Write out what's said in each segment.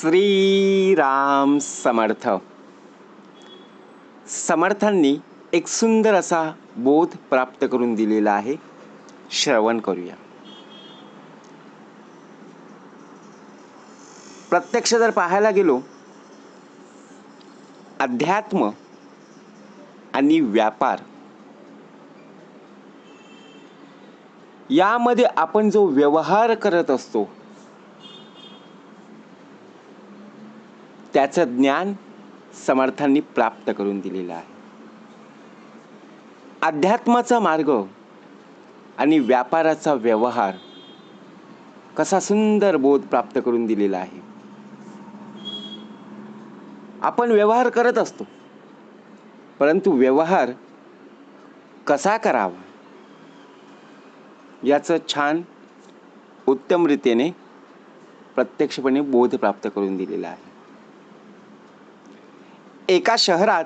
श्रीराम समर्थ. समर्थांनी एक सुंदर असा बोध प्राप्त करून दिलेला आहे. श्रवण करूया. प्रत्यक्ष जर पाहायला गेलो अध्यात्म आणि व्यापार यामध्ये आपण जो व्यवहार करत असतो त्याचं ज्ञान समर्थांनी प्राप्त करून दिलेलं आहे. अध्यात्माचा मार्ग आणि व्यापाराचा व्यवहार कसा सुंदर बोध प्राप्त करून दिलेला आहे. आपण व्यवहार करत असतो परंतु व्यवहार कसा करावा याचं छान उत्तमरितीने प्रत्यक्षपणे बोध प्राप्त करून दिलेला आहे. एका शहरात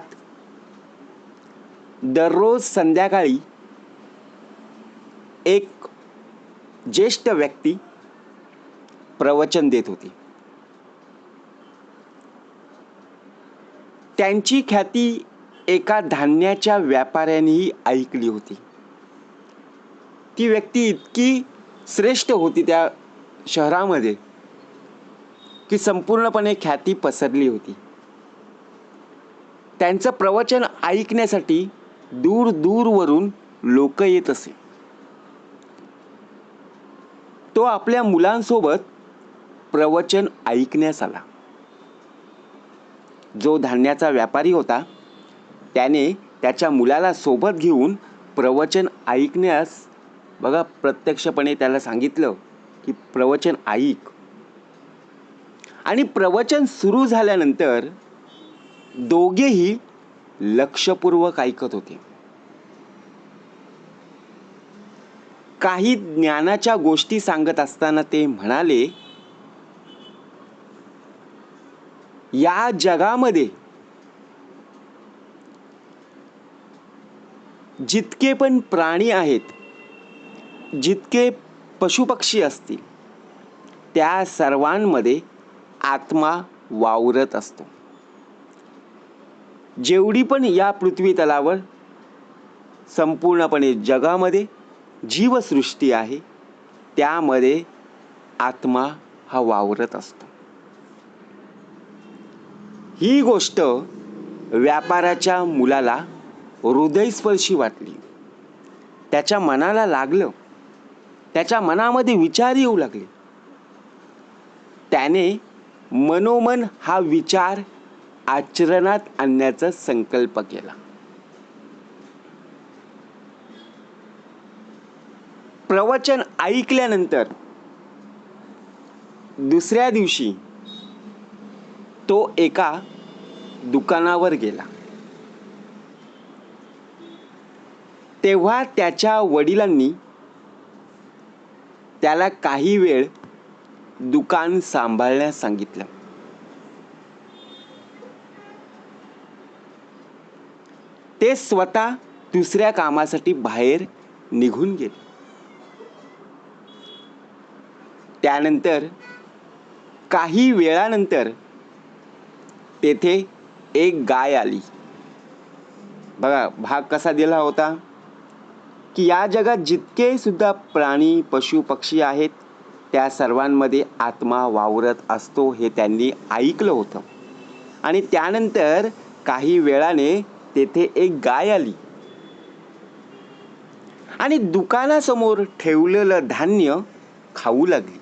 दररोज संध्याकाळी एक ज्येष्ठ व्यक्ती प्रवचन देत होती. त्यांची ख्याती एका धान्याच्या व्यापाऱ्यानेही ऐकली होती. ती व्यक्ती इतकी श्रेष्ठ होती त्या शहरामध्ये की संपूर्णपणे ख्याती पसरली होती. त्यांचं प्रवचन ऐकण्यासाठी दूर दूरवरून लोक येत असे. तो आपल्या मुलांसोबत प्रवचन ऐकण्यास आला. जो धान्याचा व्यापारी होता त्याने त्याच्या मुलाला सोबत घेऊन प्रवचन ऐकण्यास बघा प्रत्यक्षपणे त्याला सांगितलं की प्रवचन ऐक. आणि प्रवचन सुरू झाल्यानंतर दोघेही लक्षपूर्वक ऐकत होते. काही ज्ञानाच्या गोष्टी सांगत असताना ते म्हणाले या जगामध्ये जितके पण प्राणी आहेत जितके पशुपक्षी असतील त्या सर्वांमध्ये आत्मा वावरत असतो. जेवढी पण या पृथ्वी तलावर संपूर्णपणे जगामध्ये जीवसृष्टी आहे त्यामध्ये आत्मा हा वावरत असतो. ही गोष्ट व्यापाराच्या मुलाला हृदयस्पर्शी वाटली. त्याच्या मनाला लागलं. त्याच्या मनामध्ये विचार येऊ लागले. त्याने मनोमन हा विचार आचरणात आणण्याचा संकल्प केला. प्रवचन ऐकल्यानंतर दुसऱ्या दिवशी तो एका दुकानावर गेला. तेव्हा त्याच्या वडिलांनी त्याला काही वेळ दुकान सांभाळण्यास सांगितलं. ते स्वतः दुसऱ्या कामासाठी बाहेर निघून गेले. त्यानंतर काही वेळानंतर तेथे एक गाय आली. बघा भाग कसा दिला होता? की या जगात जितके सुद्धा प्राणी पशु पक्षी आहेत त्या सर्वांमध्ये आत्मा वावरत असतो हे त्यांनी ऐकलं होतं. आणि त्यानंतर काही वेळाने तेथे एक गाय आली. आणि दुकानासमोर ठेवलेलं धान्य खाऊ लागली.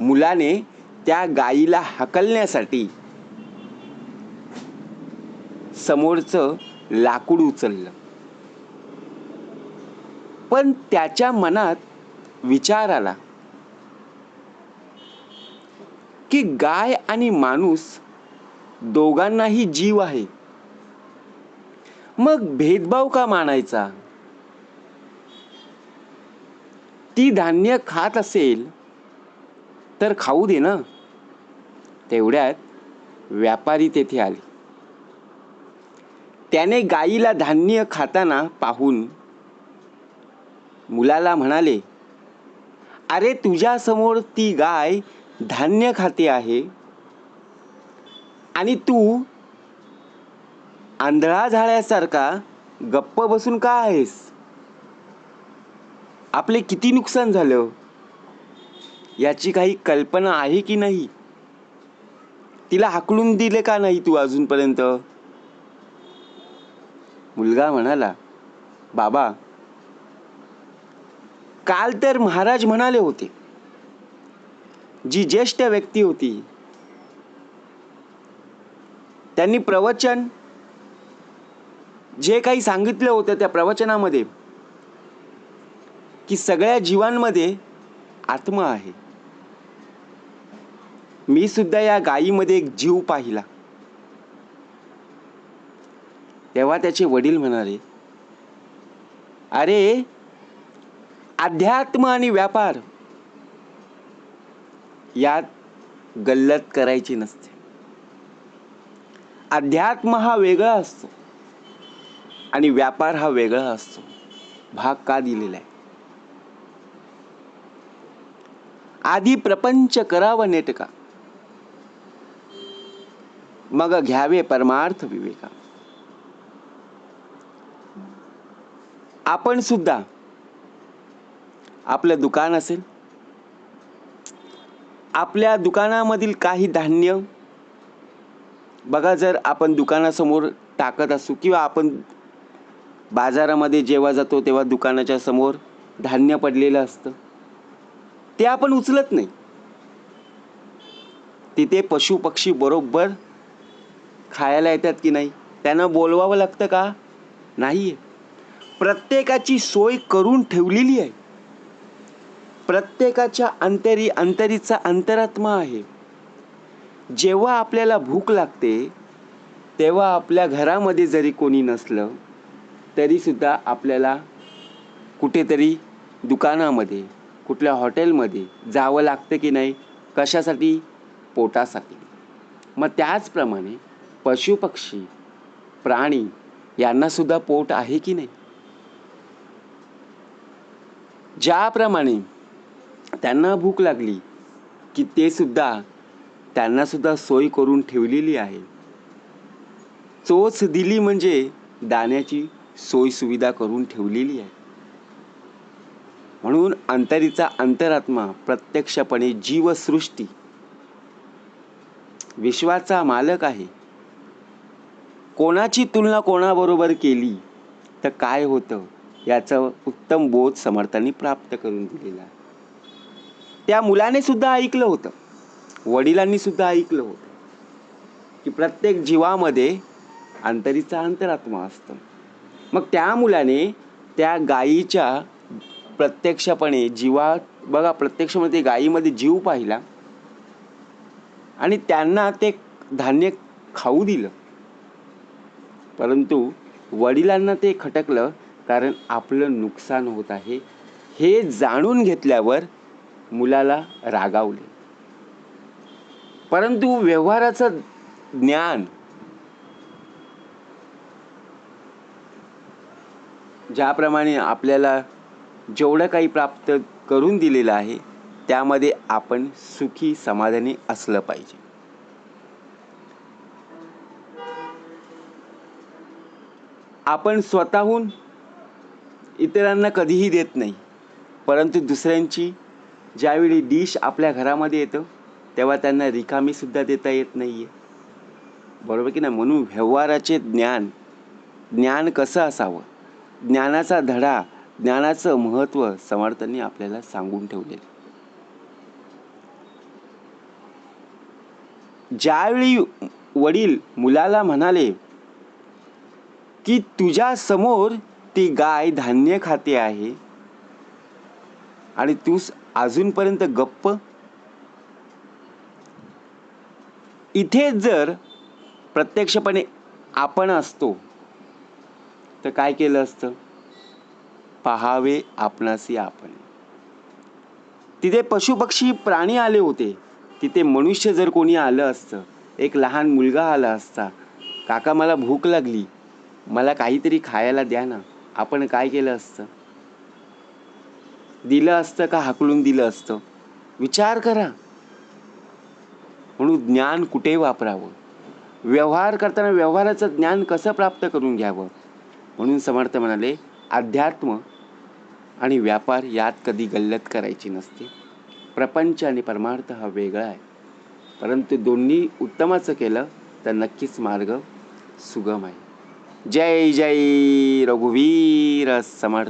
मुलाने त्या गायीला हकलण्यासाठी समोरचं लाकूड उचललं. पण त्याच्या मनात विचार आला की गाय आणि माणूस दोघांनाही जीव आहे. मग भेदभाव का मानायचा? ती धान्य खात असेल तर खाऊ दे ना. तेवढ्यात व्यापारी तेथे आले. त्याने गाईला धान्य खाताना पाहून मुलाला म्हणाले अरे तुझ्यासमोर ती गाय धान्य खाते आहे. आणि तू आंधळा झाल्यासारखा गप्प बसून का आहेस? आपले किती नुकसान झालं? याची काही कल्पना आहे की नाही? तिला हाकलून दिले का नाही तू अजूनपर्यंत? मुलगा म्हणाला बाबा काल तर महाराज म्हणाले होते जी ज्येष्ठ व्यक्ती होती त्यांनी प्रवचन जे काही सांगितलं होतं त्या प्रवचनामध्ये की सगळ्या जीवांमध्ये आत्मा आहे. मी सुद्धा या गायीमध्ये एक जीव पाहिला. तेव्हा त्याचे वडील म्हणाले अरे अध्यात्म आणि व्यापार यात गल्लत करायची नसते. अध्यात्म हा वेगळा असतो. आणि व्यापार हा वेगळा असतो. भाग का दिलेला आहे आधी प्रपंच करावा नेटका मग घ्यावे परमार्थ विवेका. आपण सुद्धा आपलं दुकान असेल आपल्या दुकानामधील काही धान्य बघा जर आपण दुकानासमोर टाकत असू किंवा आपण बाजारामध्ये जेव्हा जातो तेव्हा दुकानाच्या समोर धान्य पडलेलं असतं ते आपण उचलत नाही. तिथे पशु पक्षी बरोबर खायला येतात की नाही त्यांना बोलवावं लागतं का? नाही प्रत्येकाची सोय करून ठेवलेली आहे. प्रत्येकाच्या अंतरी अंतरीचा अंतरात्मा आहे. जेव्हा आपल्याला भूक लागते तेव्हा आपल्या घरामध्ये जरी कोणी नसलं तरीसुद्धा आपल्याला कुठेतरी दुकानामध्ये कुठल्या हॉटेलमध्ये जावं लागतं की नाही कशासाठी? पोटासाठी. मग त्याचप्रमाणे पशुपक्षी प्राणी यांनासुद्धा पोट आहे की नाही? ज्याप्रमाणे त्यांना भूक लागली की ते सुद्धा त्यांना सुद्धा सोय करून ठेवलेली आहे. चोच दिली म्हणजे दाण्याची सोय सुविधा करून ठेवलेली आहे. म्हणून अंतरीचा अंतरात्मा प्रत्यक्षपणे जीवसृष्टी विश्वाचा मालक आहे. कोणाची तुलना कोणाबरोबर केली तर काय होतं याचं उत्तम बोध समर्थांनी प्राप्त करून दिलेला आहे. त्या मुलाने सुद्धा ऐकलं होतं. वडिलांनी सुद्धा ऐकलं होतं की प्रत्येक जीवामध्ये अंतरीचा अंतरात्मा असतो. मग त्या मुलाने त्या गायीच्या प्रत्यक्षपणे जीवा बघा प्रत्यक्षमध्ये गायीमध्ये जीव पाहिला आणि त्यांना ते धान्य खाऊ दिलं. परंतु वडिलांना ते खटकलं कारण आपलं नुकसान होत आहे हे जाणून घेतल्यावर मुलाला रागावले. परंतु व्यवहाराचं ज्ञान ज्याप्रमाणे आपल्याला जेवढं काही प्राप्त करून दिलेलं आहे त्यामध्ये आपण सुखी समाधानी असलं पाहिजे. आपण स्वतःहून इतरांना कधीही देत नाही परंतु दुसऱ्यांची ज्यावेळी डिश आपल्या घरामध्ये येतं तेव्हा त्यांना रिकामी सुद्धा देता येत नाही आहे बरोबर की नाही? म्हणून व्यवहाराचे ज्ञान ज्ञान कसं असावं? ज्ञानाचा धडा ज्ञानाचं महत्त्व समर्थांनी आपल्याला सांगून ठेवलेलं ज्यावेळी वडील मुलाला म्हणाले की तुझ्या समोर ती गाय धान्य खाते आहे आणि तू अजूनपर्यंत गप्प इथे जर प्रत्यक्षपणे आपण असतो तर काय केलं असतं? पहावे आपणासी आपण. तिथे पशुपक्षी प्राणी आले होते. तिथे मनुष्य जर कोणी आलं असतं एक लहान मुलगा आला असता काका मला भूक लागली. मला काहीतरी खायला द्या ना. आपण काय केलं असतं? दिलं असतं का हाकलून दिलं असतं? विचार करा. म्हणून ज्ञान कुठे वापरावं? व्यवहार करताना व्यवहाराचं ज्ञान कसं प्राप्त करून घ्यावं? म्हणून समर्थ म्हणाले अध्यात्म आणि व्यापार यात कधी गल्लत करायची नसते. प्रपंच आणि परमार्थ हा वेगळा आहे. परंतु दोन्ही उत्तमाचं केलं तर नक्कीच मार्ग सुगम आहे. जय जय रघुवीर समर्थ.